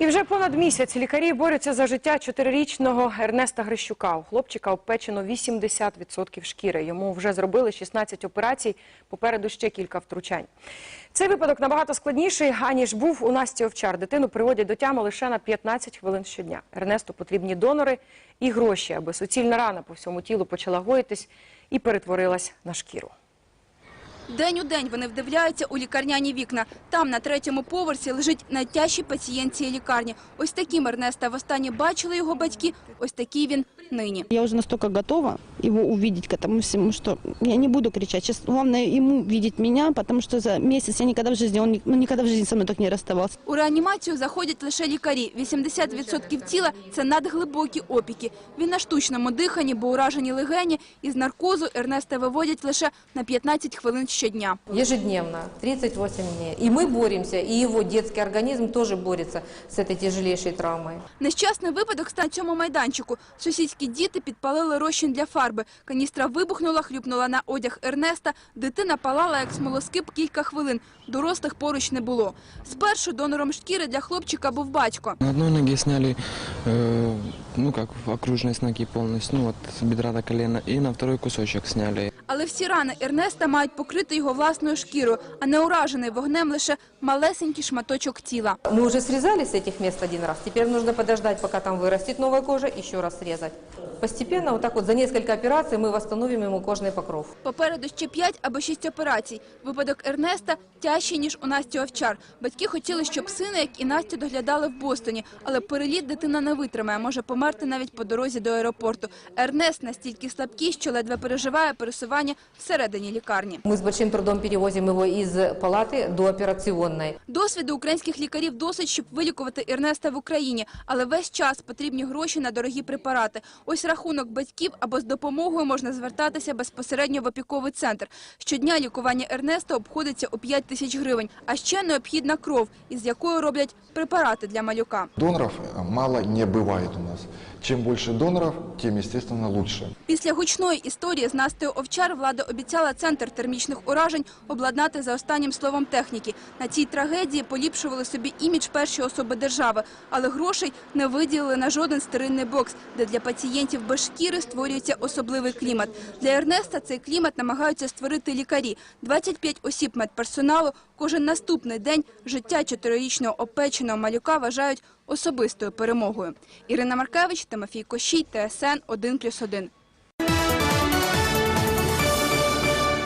І вже понад місяць лікарі борються за життя чотирирічного Ернеста Грищука. У хлопчика обпечено 80% шкіри. Йому вже зробили 16 операцій, попереду ще кілька втручань. Цей випадок набагато складніший, аніж був у Насті Овчар. Дитину приводять до тями лише на 15 хвилин щодня. Ернесту потрібні донори і гроші, аби суцільна рана по всьому тілу почала гоїтись і перетворилась на шкіру. День у день вони вдивляються у лікарняні вікна. Там, на третьому поверсі, лежить найтяжчий пацієнт цієї лікарні. Ось таким Ернеста востаннє бачили його батьки, ось такий він нині. Я вже настолько готова его увидеть к этому всему, что я не буду кричать. Сейчас главное ему видеть меня, потому что за месяц я никогда в жизни, он ни- ну, никогда в жизни со мной так не расставался. У реанімацію заходять лише лікарі. 80% тіла – це надглибокі опіки. Він на штучному диханні, бо уражені легені. Із наркозу Ернеста виводять лише на 15 хвилин щодня. Ежедневно, 38 дней. И мы боремся, и его детский организм тоже борется с этой тяжелейшей травмой. Нещасний випадок став на цьому майданчику. Сусідські діти підпалили розчин для фарби. Каністра вибухнула, хлюпнула на одяг Ернеста. Дитина палала, як смолоскип, кілька хвилин. Дорослих поруч не було. Спершу донором шкіри для хлопчика був батько. На одной ноге сняли, э, ну как, окружность ноги полностью, ну вот с бедра до колена, и на второй кусочек сняли. Але всі рани Ернеста мають покрити його власною шкірою, а не уражений вогнем лише малесенький шматочок тіла. Мы уже срезали с этих мест один раз. Теперь нужно подождать, пока там вырастет новая кожа, еще раз срезать. Постепенно, вот так вот, за несколько операций мы восстановим ему кожный покров. Попереду ще 5 або 6 операцій. Випадок Ернеста тяжчий, ніж у Насті Овчар. Батьки хотіли, щоб сина, як і Настю, доглядали в Бостоні. Але переліт дитина не витримає, може померти навіть по дорозі до аеропорту. Ернест настільки слабкий, що ледве переживає пересування всередині лікарні. Мы с большим трудом перевозим его из палаты до операционной. Досвіду українських лікарів досить, щоб вилікувати Ернеста в Україні, але весь час потрібні гроші на дорогі препарати. Ось рахунок батьків або з допомогою можна звертатися безпосередньо в опіковий центр. Щодня лікування Ернеста обходиться у 5 тисяч гривень, а ще необхідна кров, із якою роблять препарати для малюка. Доноров э, мало не буває у нас. Чем больше доноров, тем, естественно, лучше. Після гучної історії з Настею Овчар влада обіцяла центр термічних уражень обладнати за останнім словом техніки. На цій трагедії поліпшували собі імідж першої особи держави, але грошей не виділили на жоден стерильний бокс, де для пацієнтів без шкіри створюється особливий клімат. Для Ернеста цей клімат намагаються створити лікарі. 25 осіб медперсоналу кожен наступний день життя чотирирічного опеченого малюка вважають особистою перемогою. Ірина Маркевич, Тимофій Кощій, ТСН 1+,1.